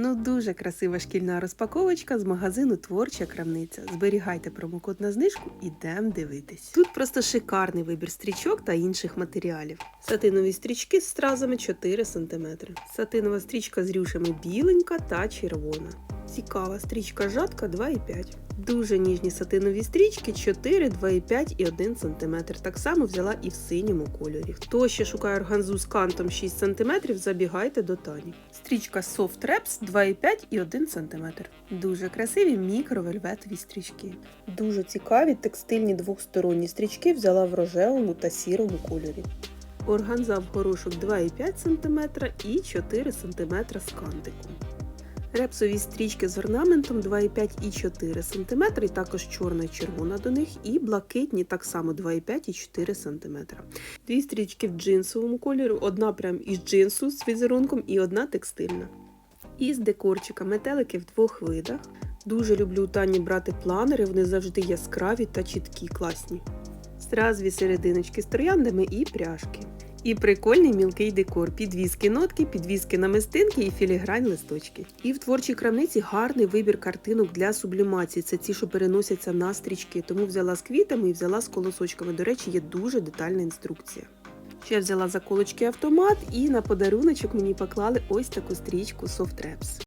Ну, дуже красива шкільна розпаковочка з магазину Творча крамниця. Зберігайте промокод на знижку, ідемо дивитись. Тут просто шикарний вибір стрічок та інших матеріалів. Сатинові стрічки з стразами 4 см. Сатинова стрічка з рюшами біленька та червона. Цікава стрічка жатка 2,5. Дуже ніжні сатинові стрічки 4, 2,5 і 1 см. Так само взяла і в синьому кольорі. Хто ще шукає органзу з кантом 6 см, забігайте до Тані. Стрічка Soft Reps 2,5 і 1 см. Дуже красиві мікровельветові стрічки. Дуже цікаві текстильні двохсторонні стрічки взяла в рожевому та сірому кольорі. Органза в горошок 2,5 см і 4 см з кантиком. Репсові стрічки з орнаментом 2,5 і 4 см, і також чорна і червона до них, і блакитні так само 2,5 і 4 см. Дві стрічки в джинсовому кольорі, одна прям із джинсу з візерунком і одна текстильна. І з декорчика метелики в двох видах. Дуже люблю Тані брати планери, вони завжди яскраві та чіткі, класні. Стразові серединочки з трояндами і пряжки. І прикольний мілкий декор, підвіски нотки, підвіски намистинки і філігрань листочки. І в творчій крамниці гарний вибір картинок для сублімації. Це ті, що переносяться на стрічки. Тому взяла з квітами і взяла з колосочками. До речі, є дуже детальна інструкція. Ще взяла заколочки автомат і на подаруночок мені поклали ось таку стрічку Soft Reps.